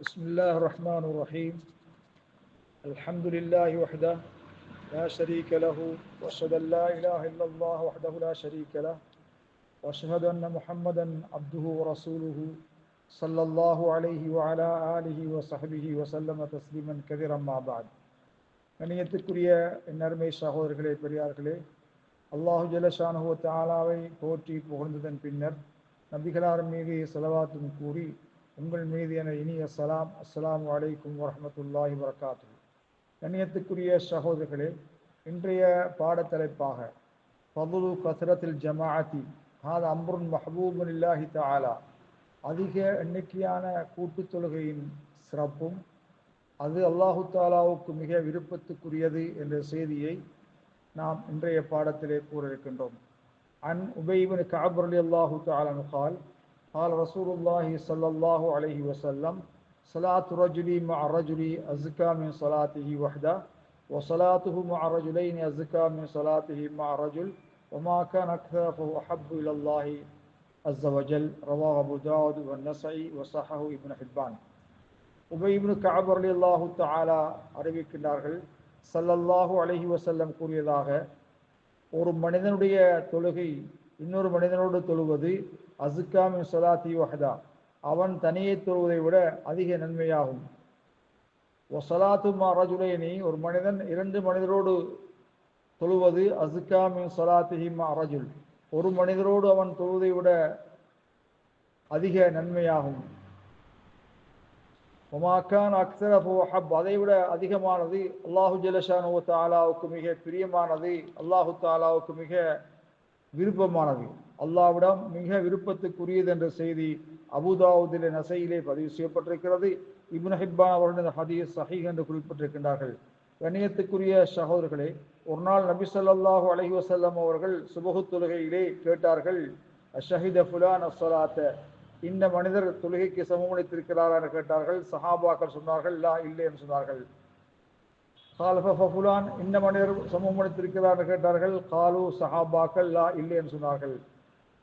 بسم الله الرحمن الرحيم الحمد لله وحده لا شريك له واشهد ان لا اله الا الله وحده لا شريك له واشهد ان محمدا عبده ورسوله صلى الله عليه وعلى اله وصحبه وسلم تسليما كثيرا ما بعد கண்ணியத்துக்குரிய நன்மை சகோதரர்களே பெரியார்களே அல்லாஹு ஜலஷானுவ தாலாவை போற்றி புகழ்ந்ததன் பின்னர் நபிகளார் மீது செலவாத்தும் கூறி உங்கள் மீது என இனிய சலாம் அஸ்லாம் வலைக்கும் வரமத்துல்லாஹி வரகாத்து கண்ணியத்துக்குரிய சகோதரர்களே இன்றைய பாடத்தலைப்பாக பதுலு கசரத்தில் ஜமாஅத்தி ஹாத் அம்ருன் மஹபூபுன் இல்லாஹி தாலா அதிக எண்ணிக்கையான கூட்டுத் தொழுகையின் சிறப்பும் அது அல்லாஹு தாலாவுக்கு மிக விருப்பத்துக்குரியது என்ற செய்தியை நாம் இன்றைய பாடத்திலே கூற இருக்கின்றோம் அன் உபைபின் காபர் அலி அல்லாஹு தாலா கால் قال رسول الله صلى الله عليه وسلم صلاة رجل مع رجل أزكى من صلاته وحده وصلاته مع رجلين أزكى من صلاته مع رجل وما كان أكثر فهو أحب إلى الله عز وجل رواه أبو داود والنسعي وصححه ابن حبان உபயிப்னு காபர் அலி அல்லாஹு தாலா அறிவிக்கின்றார்கள் சல்லல்லாஹு அலஹி வசல்லம் கூறியதாக ஒரு மனிதனுடைய தொழுகை இன்னொரு மனிதனோடு தொழுவது அசுக்காமின் சொலாத்தி வஹதா. அவன் தனியே தொழுவதை விட அதிக நன்மையாகும். ஒசலாத்து ரஜுலேனி ஒரு மனிதன் இரண்டு மனிதரோடு தொழுவது அசுக்காமின் சொலாத்திஹி ரஜுல். ஒரு மனிதரோடு அவன் தொழுவதை விட அதிக நன்மையாகும். ஒமாக்கான் அக்சர ஹப் அதை விட அதிகமானது அல்லாஹு ஜலஷானு தாலாவுக்கு மிக பிரியமானது அல்லாஹு தாலாவுக்கு மிக விருப்பமானது. அல்லாவிடம் மிக விருப்பத்துக்குரியது என்ற செய்தி அபுதாவுதிலே நசையிலே பதிவு செய்யப்பட்டிருக்கிறது. இப்னு ஹிப்பான் அவர்கள் ஹதீஸ் சஹீக் என்று குறிப்பிட்டிருக்கின்றார்கள். கண்ணியத்துக்குரிய சகோதரர்களே ஒரு நாள் நபி சொல்லாஹு அலஹி வசல்லம் அவர்கள் சுபகு தொழுகையிலே கேட்டார்கள் அஷஹித ஃபுலான் அஸ்வலாத்த இந்த மனிதர் தொழுகைக்கு சமமளித்திருக்கிறாரா? என்று கேட்டார்கள். சஹாபாக்கள் சொன்னார்கள் லா இல்லை என்று சொன்னார்கள். கால்ஃபுலான் இந்த மனிதர் சமூகம் என்று கேட்டார்கள். காலு சஹாபாக்கள் லா இல்லைன்னு சொன்னார்கள்.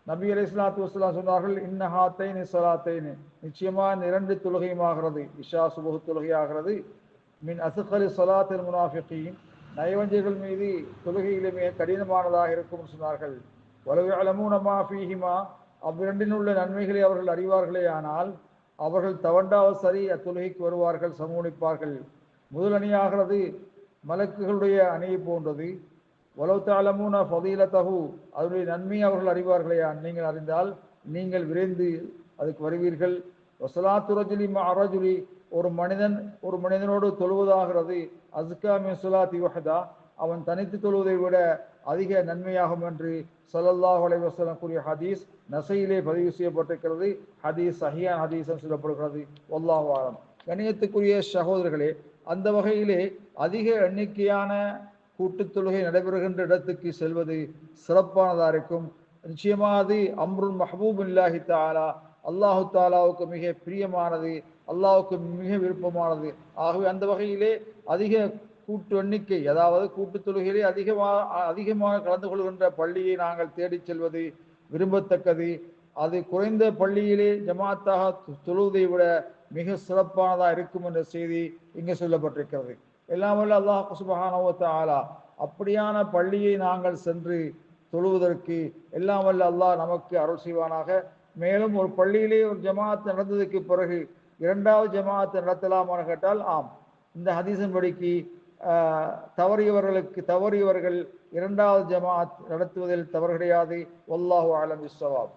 நபி அலி இஸ்லாத்து வஸ்லாம் சொன்னார்கள் இன்னஹாத்தை ஹாத்தைன் நிச்சயமா இரண்டு தொழுகையுமாகிறது. இஷா சுபகு தொழுகையாகிறது. மின் அசுகலி சலாத்தில் முனாஃபிகின். நயவஞ்சிகள் மீது தொழுகையிலே மிக கடினமானதாக இருக்கும் சொன்னார்கள். வலவு அலமூனமா ஃபீஹிமா. அவ்விரண்டின் உள்ள நன்மைகளை அவர்கள் அறிவார்களே ஆனால் அவர்கள் தவண்டாவது சரி அத்தொழுகைக்கு வருவார்கள் சமூனிப்பார்கள் முதல் அணியாகிறது மலக்குகளுடைய அணியை போன்றது. வலவு பதியில தகு அதனுடைய நன்மை அவர்கள் அறிவார்களே. நீங்கள் அறிந்தால் நீங்கள் விரைந்து அதுக்கு வருவீர்கள். வசலாத்து ரஜுலி அரஜுலி ஒரு மனிதன் ஒரு மனிதனோடு தொழுவதாகிறது. அஸ்காமி மிசுலா திவஹதா அவன் தனித்து தொழுவதை விட அதிக நன்மையாகும் என்று சல்லல்லாஹ் அலைவசலம் கூறிய ஹதீஸ் நசையிலே பதிவு செய்யப்பட்டிருக்கிறது. ஹதீஸ் சஹியான் ஹதீஸ் சொல்லப்படுகிறது. ஒல்லாவாரம் கணியத்துக்குரிய சகோதரர்களே அந்த வகையிலே அதிக எண்ணிக்கையான கூட்டுத் தொழுகை நடைபெறுகின்ற இடத்துக்கு செல்வது சிறப்பானதாக இருக்கும். நிச்சயமாக அது அம்ருன் மஹபூப் இல்லாஹி தாலா அல்லாஹு தாலாவுக்கு மிக பிரியமானது அல்லாஹுக்கு மிக விருப்பமானது. ஆகவே அந்த வகையிலே அதிக கூட்டு எண்ணிக்கை அதாவது கூட்டு தொழுகையிலே அதிகமாக அதிகமாக கலந்து கொள்கின்ற பள்ளியை நாங்கள் தேடிச் செல்வது விரும்பத்தக்கது. அது குறைந்த பள்ளியிலே ஜமாத்தாக தொழுவதை விட மிக சிறப்பானதாக இருக்கும் என்ற செய்தி இங்கே சொல்லப்பட்டிருக்கிறது. எல்லாம் வல்ல அல்லாஹ் சுபஹானவத்த ஆலா அப்படியான பள்ளியை நாங்கள் சென்று தொழுவதற்கு எல்லாம் வல்ல அல்லாஹ் நமக்கு அருள் செய்வானாக. மேலும் ஒரு பள்ளியிலே ஒரு ஜமாத் நடந்ததுக்கு பிறகு இரண்டாவது ஜமாத் நடத்தலாமான்னு கேட்டால் ஆம். இந்த ஹதீசன் படிக்கு தவறியவர்களுக்கு தவறியவர்கள் இரண்டாவது ஜமாத் நடத்துவதில் தவறு கிடையாது. ஒல்லாஹு ஆலம் இஸ்வாப்